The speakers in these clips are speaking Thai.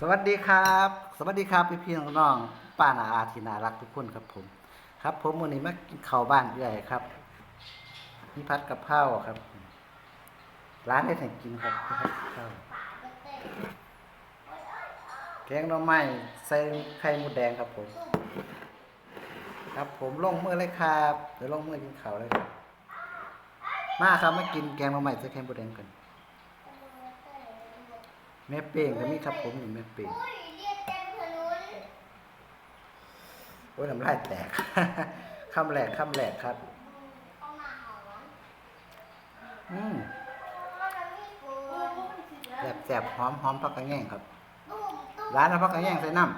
สวัสดีครับ สวัสดีครับพี่พี่ๆน้องๆป้านาอาที่น่ารักทุกคนครับผม ครับผมวันนี้มากินข้าวบ้านเอื่อยครับมีพัดกับข้าวครับ ร้านได้ให้กินครับพัดกับข้าวแกงหน่อไม้ใส่ไข่มดแดงครับผม ครับผมลงมือเลยครับเดี๋ยวลงมือกินข้าวเลยครับมาครับมากินแกงหน่อไม้ใส่ไข่มดแดงกัน แม่เป้งก็มีครับผมอยู่แม่เป้งอุ้ยเรียกเต็มถนนโอ้ยน้ำลายแตกคำแรกคำแรกครับ อืมแสบแสบหอมหอมผักกระแยงครับ ร้านเอาผักกระแยงใส่น้ำ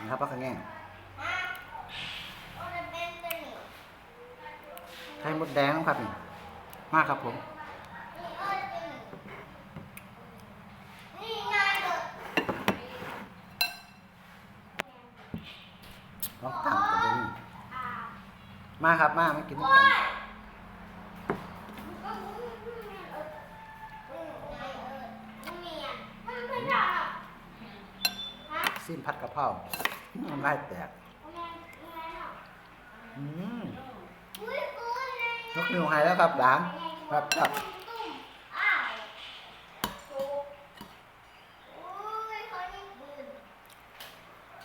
นะครับผักกระแงฮะเอาแต่เป็นตัวนี้ไข่มดแดงครับนี่มาครับผม นี่เอาตัวนี้นี่ง่ายเลย ลองตังกับนี่อ่ามาครับมามากินด้วยกันซีมึงไงเออมึงเมียมึงไม่ได้หระสิ้นผัดกะเพราน้ำลายแตกอกอืมอุ้ยกูเลยยกนิ้วให้แล้วครับหลานครับครับ ตุ้มอ้าวถูกอุ้ยเขายิงปืน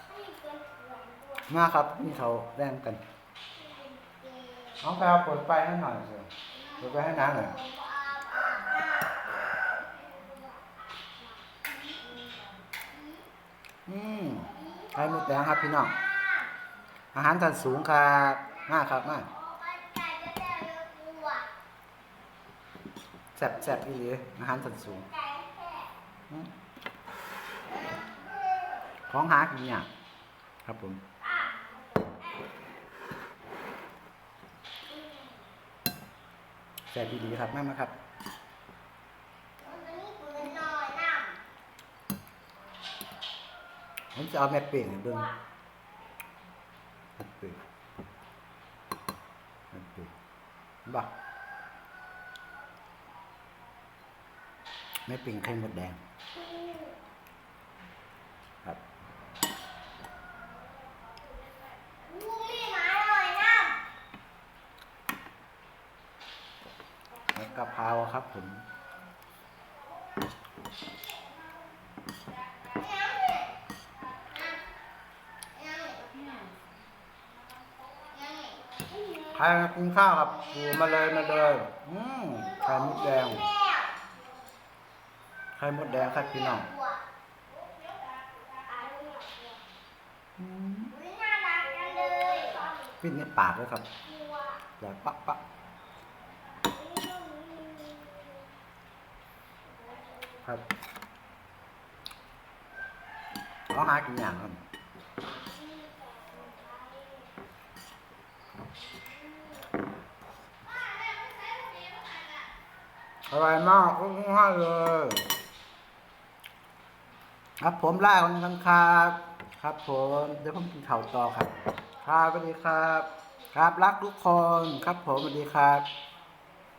เขายิงปืนเถื่อนตัว มาครับนี่เขาแรงกันเป็นเกย์น้องแพรเปิดไฟให้หน่อยสิเปิดไฟให้น้าหน่อยอืมไข่มดแดงครับพี่น้อง อาหารทันสูงครับมากครับมากแซ่บแซ่บอีหลีอาหารสันสูงอืมของหากินยากครับผม แซ่บอีหลีครับแม่มาครับผมจะเอาแม่เป่งให้เบิ่งแม่เป่งแม่เป่งบ่แม่เป่งไข่มดแดง ครับแล้ว กะเพราครับผมใครมากินข้าวครับอยู่มาเลยมาเลยอืมไข่มดแดงไข่มดแดงครับพี่น้องอืมน่ารักจังเลยปิ้นในปากเลยครับอย่าปะปะ ครับเขาหากินอย่างครับอร่อยมากคุ้มค่าเลย ครับผมล่าคนกันครับครับผมเดี๋ยวผมกินข้าวต่อครับครับสวัสดีครับ ครับรักทุกคนครับผมสวัสดีครับ